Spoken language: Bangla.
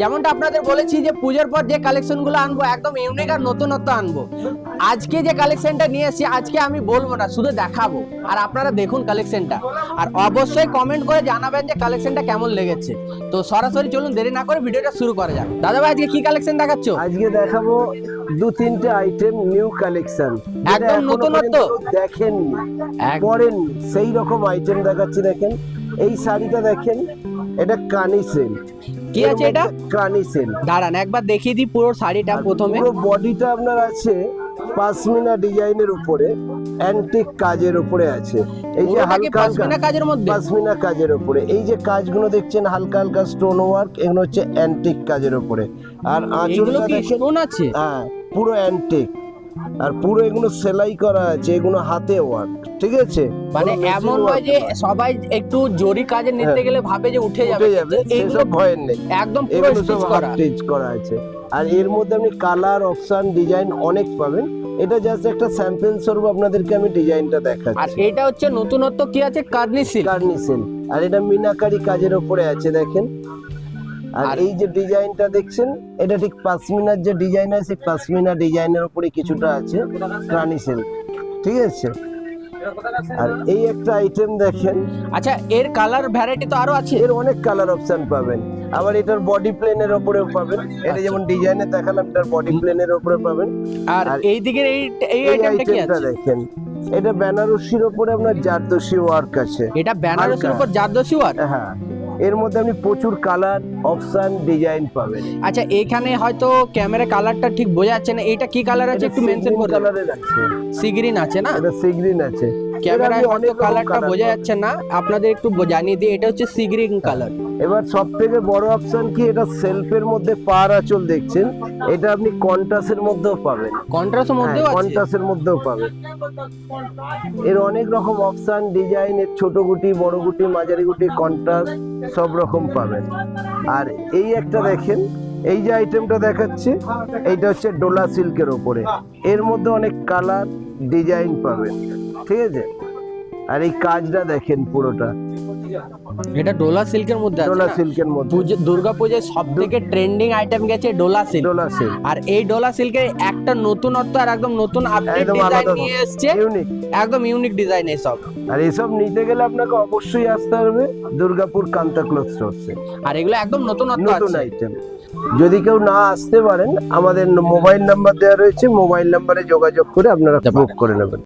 যেমনটা আপনাদের বলেছি যে পুজোর পর যে কালেকশনগুলো আনব একদম ইউনিক আর নতুনত্ব আনব। আজকে যে কালেকশনটা নিয়ে এসেছি আজকে আমি বলব না শুধু দেখাবো। আর আপনারা দেখুন কালেকশনটা আর অবশ্যই কমেন্ট করে জানাবেন যে কালেকশনটা কেমন লেগেছে। তো সরাসরি চলুন দেরি না করে ভিডিওটা শুরু করা যাক। দাদা ভাই আজকে কি কালেকশন দেখাচ্ছ? আজকে দেখাবো দু তিনটে আইটেম নিউ কালেকশন একদম নতুনত্ব? দেখেন পরেননি সেই রকম আইটেম দেখাচ্ছি দেখেন। এই শাড়িটা দেখেন এটা কানি সেল কি আছে এটা? কানি সেল। দাঁড়ান একবার দেখিয়ে দিই পুরো শাড়িটা প্রথমে। পুরো বডিটা আপনার আছে পাসমিনা ডিজাইনের উপরে অ্যান্টিক কাজের উপরে আছে। এই যে হালকা পাশমিনা কাজের মধ্যে? পাসমিনা কাজের উপরে। এই যে কাজগুলো দেখছেন হালকা হালকা স্টোন ওয়ার্ক এগুলো হচ্ছে অ্যান্টিক কাজের উপরে। আর আঁচলটা দেখেন স্টোন আছে? হ্যাঁ পুরো অ্যান্টিক আর পুরো এগুলো সেলাই করা আছে এগুলো হাতে ওয়ার্ক ঠিক আছে? মানে এমন নয় যে সবাই একটু জরি কাজে নিতে হ্যাঁ। গেলে ভাবে যে উঠে যাবে সেসব ভয়ের নেই। একদম পুরো স্টিচ করা। স্টিচ করা আছে। আর এর মধ্যে আপনি কালার অপশন ডিজাইন অনেক পাবেন। এটা জাস্ট একটা স্যাম্পল স্বরূপ আপনাদেরকে আমি ডিজাইনটা দেখাচ্ছি। আর এটা হচ্ছে নতুনত্ব কি আছে? কার্নি সিল্ক কার্নিসেল আর এটা মিনাকারি কাজের উপরে আছে দেখেন। আর এই যে ডিজাইনটা দেখছেন এটা ঠিক পাসমিনার যে ডিজাইন আছে পাসমিনা ডিজাইনের উপরে কিছুটা আছে কার্নিসেল ঠিক আছে? আর এই একটা আইটেম দেখেন। আচ্ছা এর কালার ভ্যারাইটি তো আরও আছে? এর অনেক কালার অপশন পাবেন। আবার এটার বডি প্লেনের উপরেও পাবেন। এটা যেমন ডিজাইনে দেখালাম এটার বডি প্লেনের উপরে পাবেন। আর এই দিকের এই এই আইটেমটা কি আছে? দেখেন। এটা বেনারসির উপরে আপনার জারদোসি ওয়ার্ক আছে। এটা বেনারসের। উপর জারদোসি ওয়ার হ্যাঁ। এর মধ্যে আপনি প্রচুর কালার অপশন ডিজাইন পাবেন। আচ্ছা এখানে হয়তো ক্যামেরা কালারটা ঠিক বোঝা যাচ্ছে না। এটা কি কালার আছে? একটু মেনশন করে কালারের আছে। সি গ্রিন আছে না? এটা সি গ্রিন আছে। ক্যামেরায় অনেক কালারটা বোঝা। যাচ্ছে না। আপনাদের একটু জানিয়ে দিই এটা হচ্ছে সি গ্রিন কালার এবার সব থেকে বড় অপশন কি? এটা সেলফের মধ্যে পার আঁচল দেখছেন। এটা আপনি কন্টাসের মধ্যেও পাবেন। কন্ট্রাস্টের মধ্যেও আছে? কন্টাসের মধ্যেও পাবেন। এর অনেক রকম অপশন ডিজাইন এর ছোট গুটি বড় গুটি মাঝারি গুটি কন্ট্রাস্ট সব রকম পাবেন। আর এই একটা দেখেন এই যে আইটেমটা দেখাচ্ছি এইটা হচ্ছে ডোলা সিল্কের ওপরে এর মধ্যে অনেক কালার ডিজাইন পাবেন। ঠিক আছে আর এই কাজটা দেখেন পুরোটা। এটা ডোলা সিল্কের মধ্যে আছে ডোলা সিল্কের মধ্যে। দুর্গা পুজোয় সব থেকে ট্রেন্ডিং আইটেম গেছে ডোলা সিল্ক। ডোলা সিল্ক। আর এই ডোলা সিল্কের একটা নতুনত্ব আর একদম নতুন আপডেট ডিজাইন নিয়ে এসেছে। ইউনিক একদম ইউনিক ডিজাইন এসব। আর এসব নিতে গেলে আপনাকে অবশ্যই আসতে হবে দুর্গাপুর কান্তা ক্লথ স্টোরসে আর এগুলো একদম নতুনত্ব নতুন আইটেম যদি কেউ না আসতে পারেন আমাদের মোবাইল নাম্বার দেওয়া রয়েছে। মোবাইল নাম্বারে যোগাযোগ করে আপনারা বুক করে নেবেন।